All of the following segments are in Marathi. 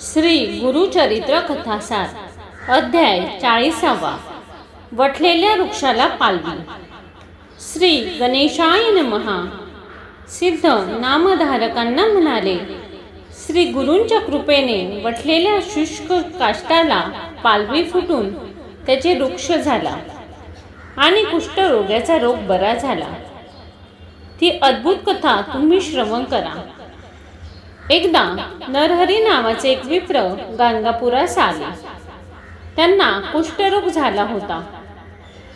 श्री गुरुचरित्र कथासार अध्याय चाळीसावा. वठलेल्या वृक्षाला पालवी. श्री गणेशाय नमहा. सिद्ध नामधारकांना म्हणाले श्री गुरूंच्या कृपेने वठलेल्या शुष्क काष्टाला पालवी फुटून त्याचे वृक्ष झाला आणि कुष्ठरोग्याचा रोग बरा झाला. ती अद्भुत कथा तुम्ही श्रवण करा. एकदा नरहरी नावाचे एक विप्र गाणगापुरास आले त्यांना कुष्ठरोग झाला होता.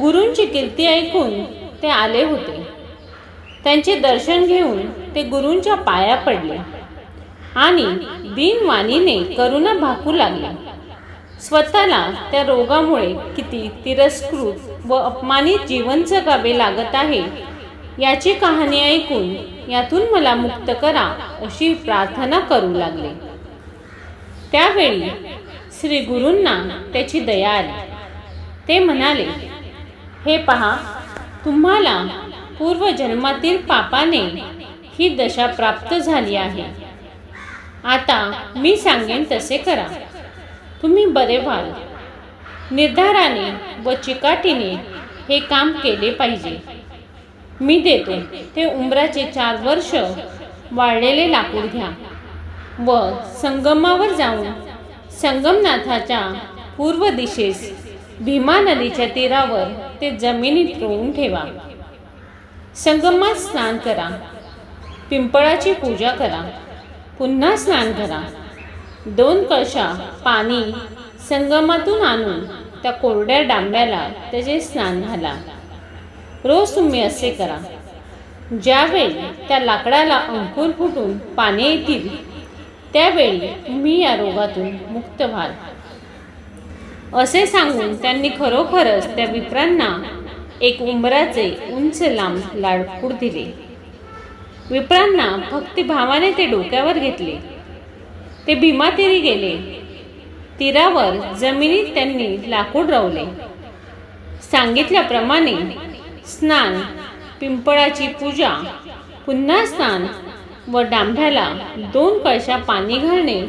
गुरूंची कीर्ती ऐकून ते आले होते. त्यांचे दर्शन घेऊन ते गुरूंच्या पाया पडले आणि बिनवाणीने करुणा भाकू लागले. स्वतःला त्या रोगामुळे किती तिरस्कृत व अपमानित जीवन जगावे लागत आहे याची कहाणी ऐकून यातून मला मुक्त करा अशी प्रार्थना करू लागले. त्यावेळी श्री गुरूंना त्याची दया आली. ते म्हणाले हे पहा तुम्हाला पूर्वजन्मातील पापाने ही दशा प्राप्त झाली आहे. आता मी सांगेन तसे करा. तुम्ही बरे व्हाल. निर्धाराने व चिकाटीने हे काम केले पाहिजे. मी देते. ते उंबराचे चार वर्ष वाळलेले लाकूड घ्या. व संगमावर जाऊन संगमनाथाच्या पूर्व दिशेस भीमा नदीच्या तीरावर ते जमिनीत रोवून ठेवा. संगमात स्नान करा. पिंपळाची पूजा करा. पुन्हा स्नान करा. दोन कळशा पाणी संगमातून आणून त्या कोरड्या डांब्याला त्याचे स्नान घाला. रोज तुम्ही असे करा. ज्यावेळी त्या लाकडाला अंकुर फुटून पाने येतील त्यावेळी तुम्ही या रोगातून मुक्त व्हाल. असे सांगून त्यांनी खरोखरच त्या विप्रांना एक उंबराचे उंच लांब लाडकूड दिले. विप्रांना भक्तिभावाने ते डोक्यावर घेतले. ते भीमातीरी गेले. तीरावर जमिनीत त्यांनी लाकूड रवले. सांगितल्याप्रमाणे स्नान पिंपळाची पूजा पुन्हा स्नान व डांभ्याला दोन कळशा पाणी घालणे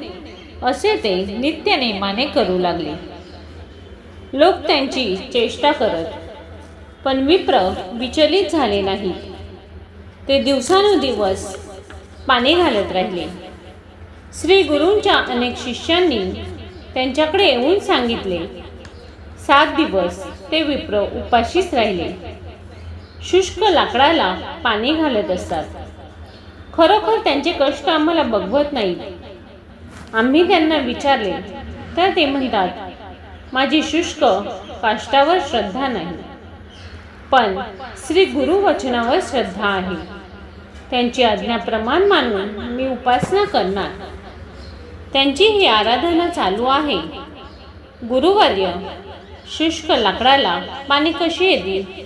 असे ते नित्यनेमाने करू लागले. लोक त्यांची चेष्टा करत पण विप्र विचलित झाले नाही. ते दिवसानुदिवस पाणी घालत राहिले. श्री गुरूंच्या अनेक शिष्यांनी त्यांच्याकडे येऊन सांगितले सात दिवस ते विप्र उपाशीच राहिले. शुष्क लाकडाला पाणी घालत असतात. खरोखर त्यांचे कष्ट आम्हाला बघवत नाहीत आम्ही त्यांना विचारले तर ते म्हणतात माझी शुष्क काष्टावर श्रद्धा नाही पण श्री गुरु वचनावर श्रद्धा आहे. त्यांची आज्ञाप्रमाण मानून मी उपासना करणार. त्यांची ही आराधना चालू आहे. गुरुवर्य शुष्क लाकडाला पाणी कशी येतील?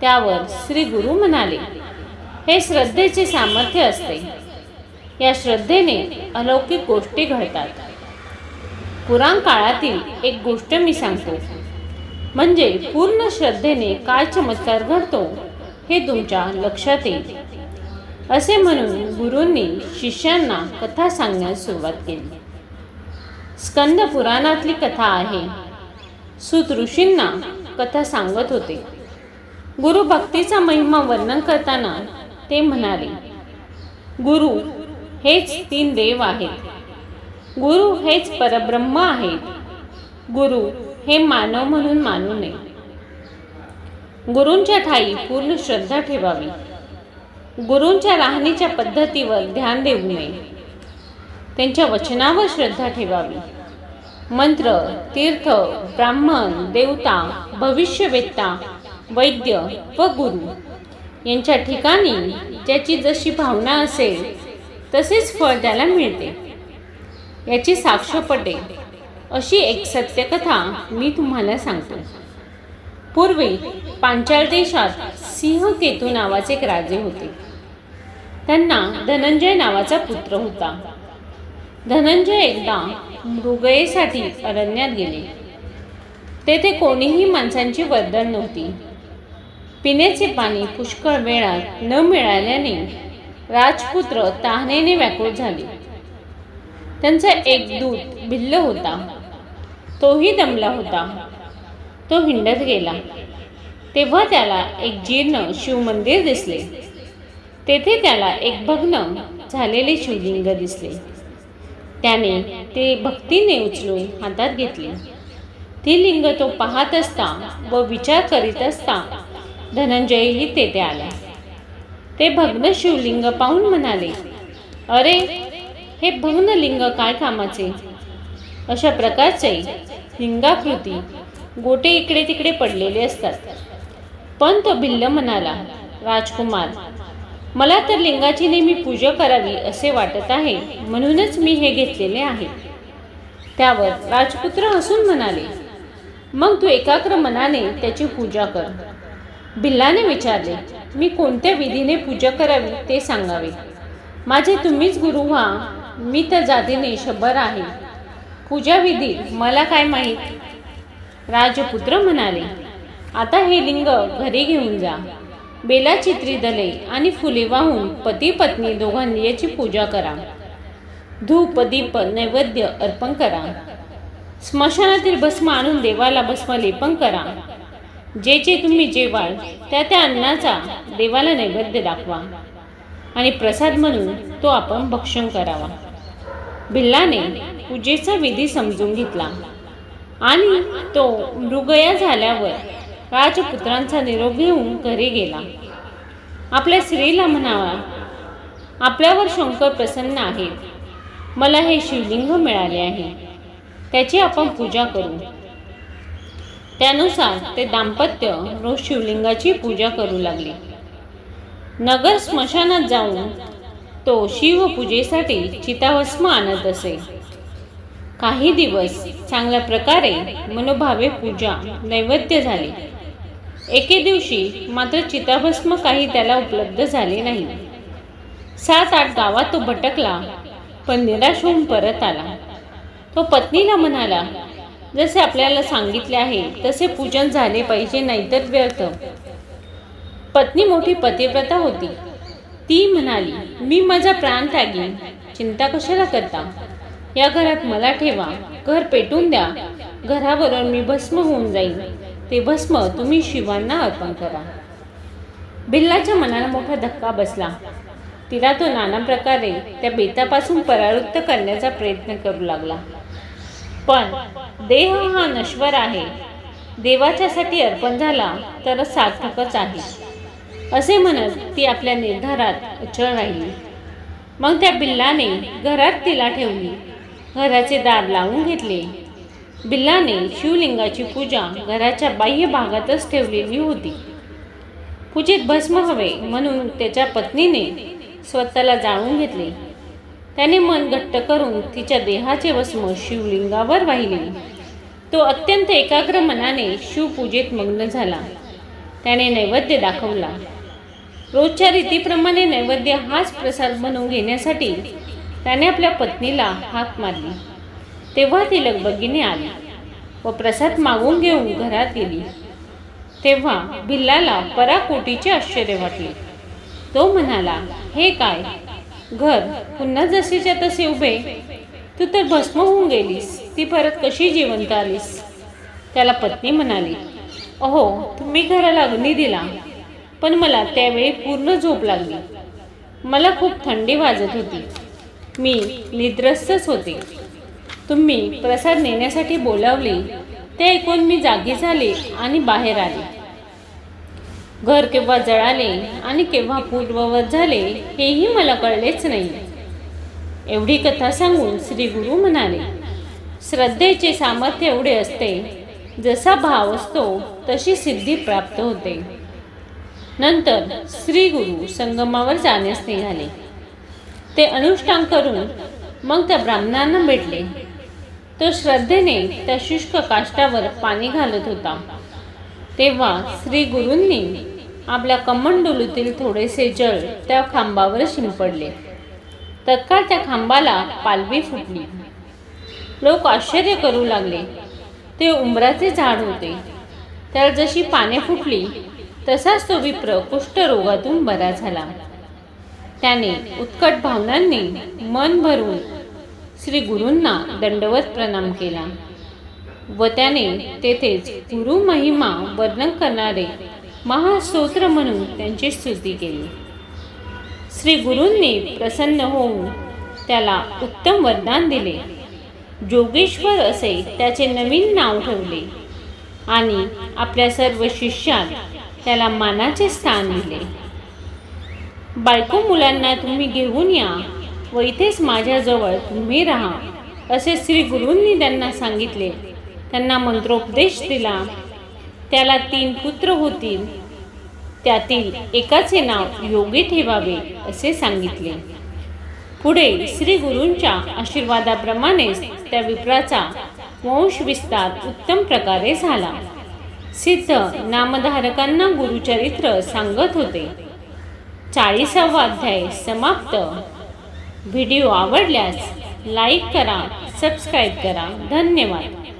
त्यावर श्री गुरु म्हणाले हे श्रद्धेचे सामर्थ्य असते. या श्रद्धेने अलौकिक गोष्टी घडतात. पुराण काळातील एक गोष्ट मी सांगतो. म्हणजे पूर्ण श्रद्धेने काय चमत्कार घडतो हे तुमच्या लक्षात येईल. असे म्हणून गुरूंनी शिष्यांना कथा सांगण्यास सुरुवात केली. स्कंद पुराणातली कथा आहे. सुत ऋषींना कथा सांगत होते. गुरु भक्तीचा महिमा वर्णन करताना ते म्हणाले गुरु हेच तीन देव आहेत. गुरु हेच परब्रह्म आहेत. गुरु हे मानव म्हणून मानू नये. गुरूंच्या ठाई पूर्ण श्रद्धा ठेवावी. गुरूंच्या राहणीच्या पद्धतीवर ध्यान देऊ नये. त्यांच्या वचनावर श्रद्धा ठेवावी. मंत्र तीर्थ ब्राह्मण देवता भविष्यवेत्ता वैद्य व गुरु. यांच्या ठिकाणी ज्याची जशी भावना असेल तसेच फळ त्याला मिळते. याची साक्ष पटेल अशी एक सत्यकथा मी तुम्हाला सांगतो. पूर्वी पांचाळ देशात सिंहकेतू नावाचे एक राजे होते. त्यांना धनंजय नावाचा पुत्र होता. धनंजय एकदा मृगयेसाठी अरण्यात गेले. तेथे कोणीही माणसांची वर्दळ नव्हती. पिण्याचे पाणी पुष्कळ वेळात न मिळाल्याने राजपुत्र तहानेने व्याकुळ झाले. त्यांचा एक दूत भिल्ल होता. तोही दमला होता. तो हिंडत गेला. तेव्हा त्याला एक जीर्ण शिवमंदिर दिसले. तेथे त्याला एक भग्न झालेले शिवलिंग दिसले. त्याने ते भक्तीने उचलून हातात घेतले. ती लिंग तो पाहत असता व विचार करीत असता धनंजयही तेथे आला ते भग्न शिवलिंग पाहून म्हणाले अरे हे भग्न लिंग काय कामाचे? अशा प्रकारचे लिंगाकृती गोटे इकडे तिकडे पडलेले असतात. पण तो भिल्ल म्हणाला राजकुमार मला तर लिंगाची नेहमी पूजा करावी असे वाटत आहे म्हणूनच मी हे घेतलेले आहे. त्यावर राजपुत्र हसून म्हणाले मग तू एकाग्र मनाने त्याची पूजा कर. भिल्लाने विचारले मी कोणत्या विधीने पूजा करावी ते सांगावे. माझे तुम्हीच गुरु व्हा मी तर जातीने शबर आहे. पूजा विधी मला काय माहीत? राजपुत्र म्हणाले आता हे लिंग घरी घेऊन जा. बेलाचित्री दले आणि फुले वाहून पती पत्नी दोघांनी याची पूजा करा. धूप दीप नैवेद्य अर्पण करा. स्मशानातील भस्म आणून देवाला भस्म लेपन करा. जे जे तुम्ही जेवाल त्या त्या अन्नाचा देवाला नैवेद्य दाखवा. आणि प्रसाद म्हणून तो आपण भक्षण करावा. भिल्लाने पूजेचा विधी समजून घेतला. आणि तो मृगया झाल्यावर राजपुत्रांचा निरोप घेऊन घरी गेला. आपल्या स्त्रीला म्हणावा आपल्यावर शंकर प्रसन्न आहेत मला हे शिवलिंग मिळाले आहे. त्याची आपण पूजा करू. त्यानुसार ते दाम्पत्य रोज शिवलिंगाची पूजा करू लागले. नगर स्मशानात जाऊन तो शिवपूजेसाठी चिताभस्म आणत असे. काही दिवस चांगल्या प्रकारे मनोभावे पूजा नैवेद्य झाले. एके दिवशी मात्र चिताभस्म काही त्याला उपलब्ध झाले नाही. सात आठ गावात तो भटकला पण निराश होऊन परत आला. तो पत्नीला म्हणाला जसे आपल्याला सांगितले आहे तसे पूजन झाले पाहिजे नाहीतर व्यर्थ. पत्नी मोठी पतिव्रता होती. ती म्हणाली मी माझा प्राण त्यागीन. चिंता कशाला करता? या घरात मला ठेवा. घर पेटून द्या. घरावरून मी भस्म होऊन जाईन. ते भस्म तुम्ही शिवांना अर्पण करा. बिल्लाच्या मनाला मोठा धक्का बसला. तिला तो नाना प्रकारे त्या बेतापासून परावृत्त करण्याचा प्रयत्न करू लागला. पण देह हा नश्वर आहे. देवाच्यासाठी अर्पण झाला तर सार्थकच आहे. असे म्हणत ती आपल्या निर्धारात अचळ राहिली. मग त्या बिल्लाने घरात तिला ठेवली. घराचे दार लावून घेतले. बिल्लाने शिवलिंगाची पूजा घराच्या बाह्य भागातच ठेवलेली होती. पूजेत भस्म हवे म्हणून त्याच्या पत्नीने स्वतःला जाळून घेतले. त्याने मन घट्ट करून तिच्या देहाचे भस्म शिवलिंगावर वाहिले. तो अत्यंत एकाग्र मनाने शिवपूजेत मग्न झाला. त्याने नैवेद्य दाखवला. रोजच्या रीतीप्रमाणे नैवेद्य हाच प्रसाद बनवून घेण्यासाठी त्याने आपल्या पत्नीला हाक मारली. तेव्हा ती लगबगीने आली व प्रसाद मागून घेऊन घरात गेली. तेव्हा भिल्लाला पराकोटीचे आश्चर्य वाटले. तो म्हणाला हे काय? घर पुन्हा जशीच्या तसे उभे. तू तर भस्म होऊन गेलीस. ती परत कशी जिवंत आलीस? त्याला पत्नी म्हणाली अहो तुम्ही घराला अग्नी दिला पण मला त्यावेळी पूर्ण झोप लागली. मला खूप थंडी वाजत होती. मी निद्रस्तच होते. तुम्ही प्रसाद नेण्यासाठी बोलावली. ते ऐकून मी जागी झाले आणि बाहेर आले. घर केव्हा जळाले आणि केव्हा पूर्ववत झाले हेही मला कळलेच नाही. एवढी कथा सांगून श्री गुरु म्हणाले श्रद्धेचे सामर्थ्य एवढे असते जसा भाव असतो तशी सिद्धी प्राप्त होते. नंतर श्री गुरु संगमावर जाण्यास निघाले. ते अनुष्ठान करून मग त्या ब्राह्मणांना भेटले. तो श्रद्धेने त्या शुष्क काष्टावर पाणी घालत होता. तेव्हा श्री गुरूंनी आपल्या कमंडुलूतील थोडेसे जल त्या खांबावर शिंपडले. तत्काळ त्या खांबाला पालवी फुटली. लोक आश्चर्य करू लागले. ते उंबराचे झाड होते. त्याला जशी पाने फुटली तसाच तो विप्र कुष्ठरोगातून बरा झाला. त्याने उत्कट भावनांनी मन भरून श्री गुरूंना दंडवत प्रणाम केला. व त्याने तेथेच गुरु महिमा वर्णन करणारे महास्तोत्र म्हणून त्यांची स्तुती केली. श्री गुरूंनी प्रसन्न होऊन त्याला उत्तम वरदान दिले. जोगेश्वर असे त्याचे नवीन नाव ठेवले आणि आपल्या सर्व शिष्यात त्याला मानाचे स्थान दिले. बायको मुलांना तुम्ही घेऊन या व इथेच माझ्याजवळ तुम्ही राहा असे श्री गुरूंनी त्यांना सांगितले. त्यांना मंत्रोपदेश दिला. त्याला तीन पुत्र होतील. त्यातील एकाचे नाव योगी ठेवावे असे सांगितले. पुढे श्री गुरूंच्या आशीर्वादाप्रमाणेच त्या विप्राचा वंश विस्तार उत्तम प्रकारे झाला. सिद्ध नामधारकांना गुरुचरित्र सांगत होते. चाळीसावा अध्याय समाप्त. व्हिडिओ आवडल्यास लाईक करा सबस्क्राईब करा. धन्यवाद.